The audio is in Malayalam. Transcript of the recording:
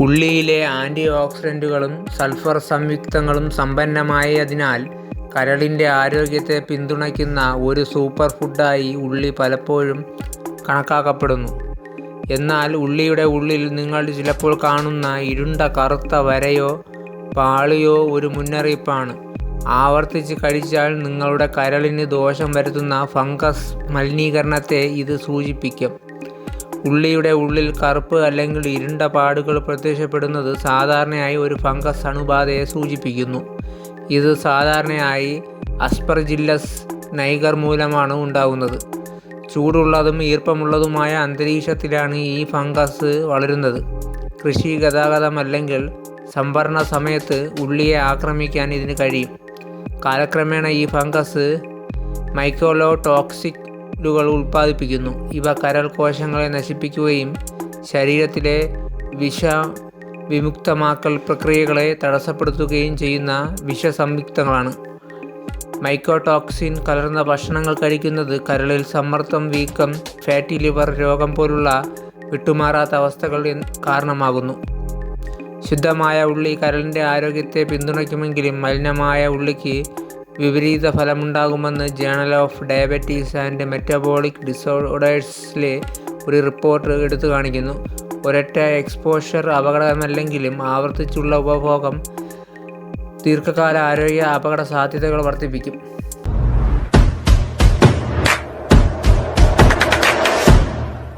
ഉള്ളിയിലെ ആന്റി ഓക്സിഡന്റുകളും സൾഫർ സംയുക്തങ്ങളും സമ്പന്നമായതിനാൽ കരളിന്റെ ആരോഗ്യത്തെ പിന്തുണയ്ക്കുന്ന ഒരു സൂപ്പർ ഫുഡായി ഉള്ളി പലപ്പോഴും കണക്കാക്കപ്പെടുന്നു. എന്നാൽ ഉള്ളിയുടെ ഉള്ളിൽ നിങ്ങൾ ചിലപ്പോൾ കാണുന്ന ഇരുണ്ട കറുത്ത വരയോ പാളിയോ ഒരു മുന്നറിയിപ്പാണ്. ആവർത്തിച്ച് കഴിച്ചാൽ നിങ്ങളുടെ കരളിന് ദോഷം വരുത്തുന്ന ഫംഗസ് മലിനീകരണത്തെ ഇത് സൂചിപ്പിക്കും. ഉള്ളിയുടെ ഉള്ളിൽ കറുപ്പ് അല്ലെങ്കിൽ ഇരുണ്ട പാടുകൾ പ്രത്യക്ഷപ്പെടുന്നത് സാധാരണയായി ഒരു ഫംഗസ് അണുബാധയെ സൂചിപ്പിക്കുന്നു. ഇത് സാധാരണയായി അസ്പർജില്ലസ് നൈഗർ മൂലമാണ് ഉണ്ടാകുന്നത്. ചൂടുള്ളതും ഈർപ്പമുള്ളതുമായ അന്തരീക്ഷത്തിലാണ് ഈ ഫംഗസ് വളരുന്നത്. കൃഷി, ഗതാഗതം അല്ലെങ്കിൽ സംഭരണ സമയത്ത് ഉള്ളിയെ ആക്രമിക്കാൻ ഇതിന് കഴിയും. കാലക്രമേണ ഈ ഫംഗസ് മൈക്കോടോക്സിനുകൾ ഉൽപ്പാദിപ്പിക്കുന്നു. ഇവ കരൾ കോശങ്ങളെ നശിപ്പിക്കുകയും ശരീരത്തിലെ വിഷ വിമുക്തമാക്കൽ പ്രക്രിയകളെ തടസ്സപ്പെടുത്തുകയും ചെയ്യുന്ന വിഷസംയുക്തങ്ങളാണ്. മൈക്കോടോക്സിൻ കലർന്ന ഭക്ഷണങ്ങൾ കഴിക്കുന്നത് കരളിൽ സമ്മർദ്ദം, വീക്കം, ഫാറ്റി ലിവർ രോഗം പോലുള്ള വിട്ടുമാറാത്ത അവസ്ഥകൾ കാരണമാകുന്നു. ശുദ്ധമായ ഉള്ളി കരളിന്റെ ആരോഗ്യത്തെ പിന്തുണയ്ക്കുമെങ്കിലും മലിനമായ ഉള്ളിക്ക് വിപരീതഫലമുണ്ടാകുമെന്ന് journal of diabetes and metabolic ഡിസോർഡേഴ്സിലെ ഒരു റിപ്പോർട്ട് എടുത്തു കാണിക്കുന്നു ഒരൊറ്റ എക്സ്പോഷർ അപകടമല്ലെങ്കിലും ആവർത്തിച്ചുള്ള ഉപഭോഗം ദീർഘകാല ആരോഗ്യ അപകട സാധ്യതകൾ വർദ്ധിപ്പിക്കും.